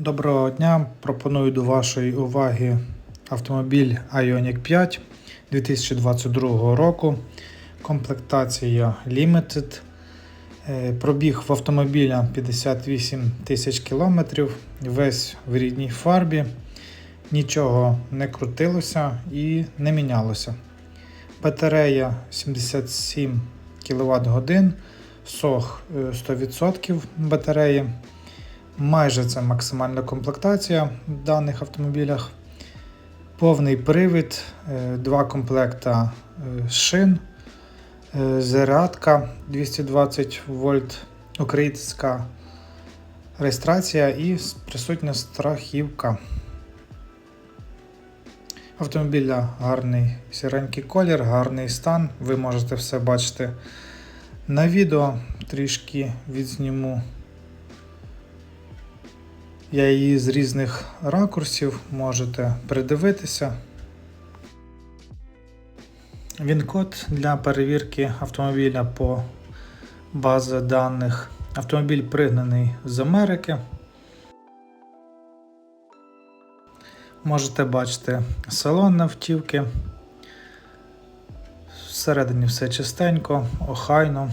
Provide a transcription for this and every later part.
Доброго дня. Пропоную до вашої уваги автомобіль Ioniq 5 2022 року. Комплектація Limited. Е, Пробіг в автомобіля 58 тисяч кілометрів. Весь в рідній фарбі. Нічого не крутилося і не мінялося. Батарея 77 кВт годин. Сох е, 100% батареї. Майже це максимальна комплектація в даних автомобілях. Повний привід, е, два комплекта е, шин, е, зарядка 220 вольт, українська реєстрація і присутня страхівка. Автомобіля гарний сіренький колір, гарний стан. Ви можете все бачити на відео. Трішки відзніму. Я її з різних ракурсів можете придивитися. Він код для перевірки автомобіля по базі даних. Автомобіль пригнаний з Америки. Можете бачити салон автівки. Всередині все чистенько, охайно.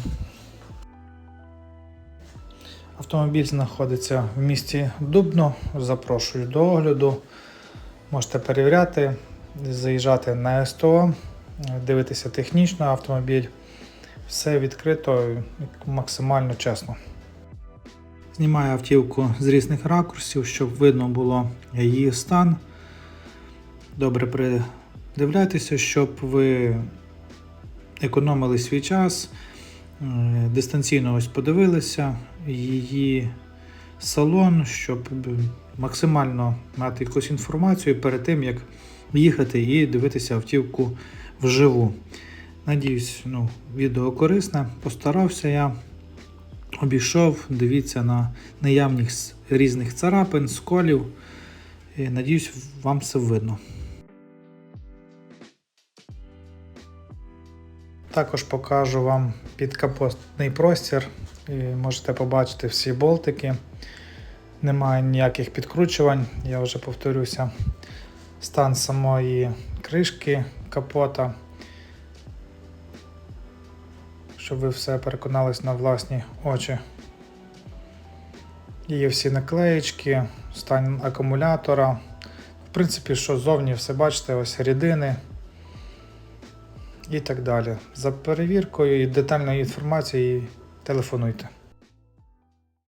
Автомобіль знаходиться в місті Дубно. Запрошую до огляду. Можете перевіряти, заїжджати на СТО, дивитися технічно автомобіль. Все відкрито максимально чесно. Знімаю автівку з різних ракурсів, щоб видно було її стан. Добре придивляйтеся, щоб ви економили свій час. Е, Дистанційно ось подивилися її салон, щоб максимально мати якусь інформацію перед тим, як їхати і дивитися автівку вживу. Надіюсь, ну, відео корисне. Постарався я, обійшов, дивіться на наявність різних царапин, сколів. І, надіюсь, вам все видно. Також покажу вам підкапотний простір. І можете побачити всі болтики. Немає ніяких підкручувань, я вже повторюся. Стан самої кришки капота. Щоб ви все переконались на власні очі. Є всі наклеєчки, стан акумулятора. В принципі, що зовні все бачите, ось рідини і так далі. За перевіркою і детальною інформацією Telefonujte.